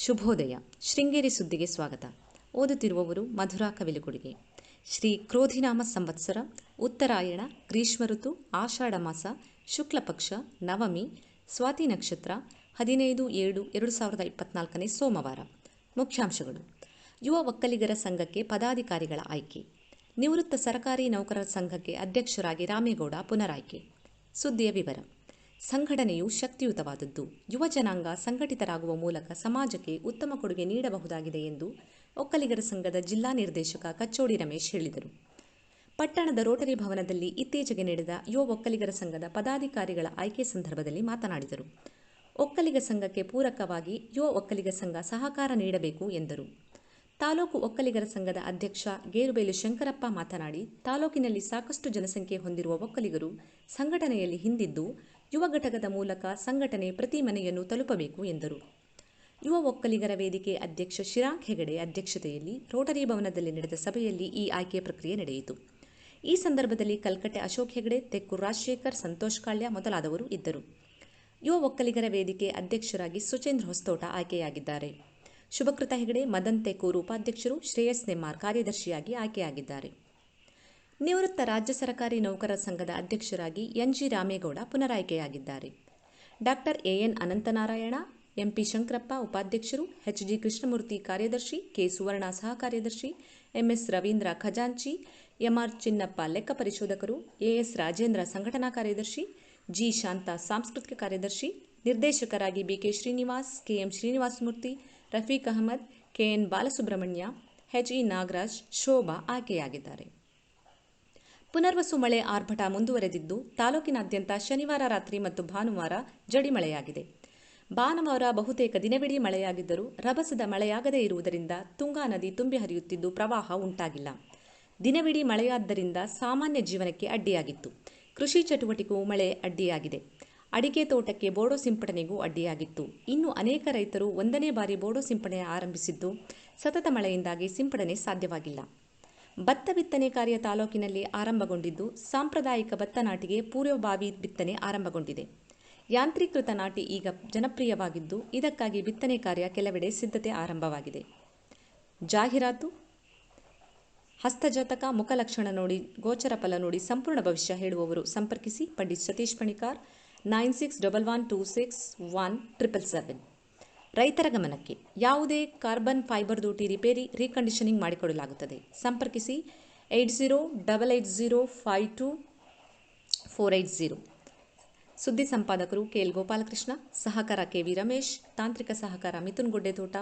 ಶುಭೋದಯ. ಶೃಂಗೇರಿ ಸುದ್ದಿಗೆ ಸ್ವಾಗತ. ಓದುತ್ತಿರುವವರು ಮಧುರಾ ಕವಿಲುಗುಡಿಗೆ. ಶ್ರೀ ಕ್ರೋಧಿನಾಮ ಸಂವತ್ಸರ, ಉತ್ತರಾಯಣ, ಗ್ರೀಷ್ಮ ಋತು, ಆಷಾಢ ಮಾಸ, ಶುಕ್ಲಪಕ್ಷ, ನವಮಿ, ಸ್ವಾತಿ ನಕ್ಷತ್ರ, ಹದಿನೈದು ಏಳು ಎರಡು ಸಾವಿರದ ಇಪ್ಪತ್ನಾಲ್ಕನೇ ಸೋಮವಾರ. ಮುಖ್ಯಾಂಶಗಳು. ಯುವ ಒಕ್ಕಲಿಗರ ಸಂಘಕ್ಕೆ ಪದಾಧಿಕಾರಿಗಳ ಆಯ್ಕೆ. ನಿವೃತ್ತ ಸರ್ಕಾರಿ ನೌಕರರ ಸಂಘಕ್ಕೆ ಅಧ್ಯಕ್ಷರಾಗಿ ರಾಮೇಗೌಡ ಪುನರಾಯ್ಕೆ. ಸುದ್ದಿಯ ವಿವರ. ಸಂಘಟನೆಯು ಶಕ್ತಿಯುತವಾದದ್ದು. ಯುವ ಜನಾಂಗ ಸಂಘಟಿತರಾಗುವ ಮೂಲಕ ಸಮಾಜಕ್ಕೆ ಉತ್ತಮ ಕೊಡುಗೆ ನೀಡಬಹುದಾಗಿದೆ ಎಂದು ಒಕ್ಕಲಿಗರ ಸಂಘದ ಜಿಲ್ಲಾ ನಿರ್ದೇಶಕ ಕಚ್ಚೋಡಿ ರಮೇಶ್ ಹೇಳಿದರು. ಪಟ್ಟಣದ ರೋಟರಿ ಭವನದಲ್ಲಿ ಇತ್ತೀಚೆಗೆ ನಡೆದ ಯುವ ಒಕ್ಕಲಿಗರ ಸಂಘದ ಪದಾಧಿಕಾರಿಗಳ ಆಯ್ಕೆ ಸಂದರ್ಭದಲ್ಲಿ ಮಾತನಾಡಿದರು. ಒಕ್ಕಲಿಗ ಸಂಘಕ್ಕೆ ಪೂರಕವಾಗಿ ಯುವ ಒಕ್ಕಲಿಗ ಸಂಘ ಸಹಕಾರ ನೀಡಬೇಕು ಎಂದರು. ತಾಲೂಕು ಒಕ್ಕಲಿಗರ ಸಂಘದ ಅಧ್ಯಕ್ಷ ಗೇರುಬೇಲು ಶಂಕರಪ್ಪ ಮಾತನಾಡಿ, ತಾಲೂಕಿನಲ್ಲಿ ಸಾಕಷ್ಟು ಜನಸಂಖ್ಯೆ ಹೊಂದಿರುವ ಒಕ್ಕಲಿಗರು ಸಂಘಟನೆಯಲ್ಲಿ ಹಿಂದಿದ್ದು ಯುವ ಘಟಕದ ಮೂಲಕ ಸಂಘಟನೆ ಪ್ರತಿ ಮನೆಯನ್ನು ತಲುಪಬೇಕು ಎಂದರು. ಯುವ ಒಕ್ಕಲಿಗರ ವೇದಿಕೆ ಅಧ್ಯಕ್ಷ ಶಿರಾಂಕ್ ಹೆಗಡೆ ಅಧ್ಯಕ್ಷತೆಯಲ್ಲಿ ರೋಟರಿ ಭವನದಲ್ಲಿ ನಡೆದ ಸಭೆಯಲ್ಲಿ ಈ ಆಯ್ಕೆ ಪ್ರಕ್ರಿಯೆ ನಡೆಯಿತು. ಈ ಸಂದರ್ಭದಲ್ಲಿ ಕಲ್ಕಟ್ಟೆ ಅಶೋಕ್ ಹೆಗಡೆ, ತೆಕ್ಕು ರಾಜಶೇಖರ್, ಸಂತೋಷ್ ಕಾಳ್ಯ ಮೊದಲಾದವರು ಇದ್ದರು. ಯುವ ಒಕ್ಕಲಿಗರ ವೇದಿಕೆ ಅಧ್ಯಕ್ಷರಾಗಿ ಸುಚೇಂದ್ರ ಹೊಸ್ತೋಟ ಆಯ್ಕೆಯಾಗಿದ್ದಾರೆ. ಶುಭಕೃತ ಹೆಗಡೆ, ಮದನ್ ತೆಕ್ಕೂರು ಉಪಾಧ್ಯಕ್ಷರು ಶ್ರೇಯಸ್ ನೆಮ್ಮಾರ್ ಕಾರ್ಯದರ್ಶಿಯಾಗಿ ಆಯ್ಕೆಯಾಗಿದ್ದಾರೆ. ನಿವೃತ್ತ ರಾಜ್ಯ ಸರ್ಕಾರಿ ನೌಕರರ ಸಂಘದ ಅಧ್ಯಕ್ಷರಾಗಿ ಎನ್ ಜಿ ರಾಮೇಗೌಡ ಪುನರಾಯ್ಕೆಯಾಗಿದ್ದಾರೆ. Doctor A N Ananthanarayana MP Shankarappa ಉಪಾಧ್ಯಕ್ಷರು, ಎಚ್ ಜಿ ಕೃಷ್ಣಮೂರ್ತಿ ಕಾರ್ಯದರ್ಶಿ, ಕೆ ಸುವರ್ಣ ಸಹ ಕಾರ್ಯದರ್ಶಿ ಎಂಎಸ್ ರವೀಂದ್ರ ಖಜಾಂಚಿ ಎಂಆರ್ ಚಿನ್ನಪ್ಪ ಲೆಕ್ಕ ಪರಿಶೋಧಕರು ಎಎಸ್ ರಾಜೇಂದ್ರ ಸಂಘಟನಾ ಕಾರ್ಯದರ್ಶಿ, ಜಿ ಶಾಂತ ಸಾಂಸ್ಕೃತಿಕ ಕಾರ್ಯದರ್ಶಿ, ನಿರ್ದೇಶಕರಾಗಿ BK Srinivas KM Srinivasamurthy, Rafiq Ahmed K N Balasubramanya, H E Nagaraj Shobha ಆಯ್ಕೆಯಾಗಿದ್ದಾರೆ. ಪುನರ್ವಸು ಮಳೆ ಆರ್ಭಟ ಮುಂದುವರೆದಿದ್ದು ತಾಲೂಕಿನಾದ್ಯಂತ ಶನಿವಾರ ರಾತ್ರಿ ಮತ್ತು ಭಾನುವಾರ ಜಡಿ ಮಳೆಯಾಗಿದೆ. ಭಾನುವಾರ ಬಹುತೇಕ ದಿನವಿಡೀ ಮಳೆಯಾಗಿದ್ದರೂ ರಭಸದ ಮಳೆಯಾಗದೇ ಇರುವುದರಿಂದ ತುಂಗಾ ನದಿ ತುಂಬಿ ಹರಿಯುತ್ತಿದ್ದು ಪ್ರವಾಹ ಉಂಟಾಗಿಲ್ಲ. ದಿನವಿಡೀ ಮಳೆಯಾದ್ದರಿಂದ ಸಾಮಾನ್ಯ ಜೀವನಕ್ಕೆ ಅಡ್ಡಿಯಾಗಿತ್ತು. ಕೃಷಿ ಚಟುವಟಿಕೆಗೂ ಮಳೆ ಅಡ್ಡಿಯಾಗಿದೆ. ಅಡಿಕೆ ತೋಟಕ್ಕೆ ಬೋಡೋ ಸಿಂಪಡಣೆಗೂ ಅಡ್ಡಿಯಾಗಿತ್ತು. ಇನ್ನು ಅನೇಕ ರೈತರು ಒಂದನೇ ಬಾರಿ ಬೋಡೋ ಸಿಂಪಡಣೆ ಆರಂಭಿಸಿದ್ದು ಸತತ ಮಳೆಯಿಂದಾಗಿ ಸಿಂಪಡಣೆ ಸಾಧ್ಯವಾಗಿಲ್ಲ. ಭತ್ತ ಬಿತ್ತನೆ ಕಾರ್ಯ ತಾಲೂಕಿನಲ್ಲಿ ಆರಂಭಗೊಂಡಿದ್ದು, ಸಾಂಪ್ರದಾಯಿಕ ಭತ್ತ ನಾಟಿಗೆ ಪೂರ್ವಭಾವಿ ಬಿತ್ತನೆ ಆರಂಭಗೊಂಡಿದೆ. ಯಾಂತ್ರೀಕೃತ ನಾಟಿ ಈಗ ಜನಪ್ರಿಯವಾಗಿದ್ದು, ಇದಕ್ಕಾಗಿ ಬಿತ್ತನೆ ಕಾರ್ಯ ಕೆಲವೆಡೆ ಸಿದ್ಧತೆ ಆರಂಭವಾಗಿದೆ. ಜಾಹೀರಾತು ಹಸ್ತಜಾತಕ ಮುಖಲಕ್ಷಣ ನೋಡಿ, ಗೋಚರ ಫಲ ನೋಡಿ ಸಂಪೂರ್ಣ ಭವಿಷ್ಯ ಹೇಳುವವರು ಸಂಪರ್ಕಿಸಿ Pandit Satish Panikar, nine six double one two six one triple seven. ರೈತರ ಗಮನಕ್ಕೆ ಯಾವುದೇ ಕಾರ್ಬನ್ ಫೈಬರ್ ದೂಟಿ ರಿಪೇರಿ, ರೀಕಂಡೀಷನಿಂಗ್ ಮಾಡಿಕೊಡಲಾಗುತ್ತದೆ. ಸಂಪರ್ಕಿಸಿ eight zero double eight zero five two, four eight zero ಸುದ್ದಿ ಸಂಪಾದಕರು ಕೆ ಎಲ್ ಗೋಪಾಲಕೃಷ್ಣ, ಸಹಕಾರ ಕೆ ವಿ ರಮೇಶ್, ತಾಂತ್ರಿಕ ಸಹಕಾರ ಮಿಥುನ್ ಗುಡ್ಡೆತೋಟ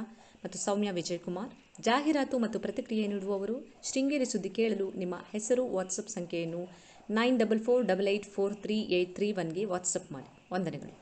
ಮತ್ತು ಸೌಮ್ಯ ವಿಜಯಕುಮಾರ್. ಜಾಹೀರಾತು ಮತ್ತು ಪ್ರತಿಕ್ರಿಯೆ ನೀಡುವವರು ಶೃಂಗೇರಿ ಸುದ್ದಿ ಕೇಳಲು ನಿಮ್ಮ ಹೆಸರು, ವಾಟ್ಸಪ್ ಸಂಖ್ಯೆಯನ್ನು nine double four double eight four three eight three ಒನ್ಗೆ WhatsApp ಮಾಡಿ. ವಂದನೆಗಳು.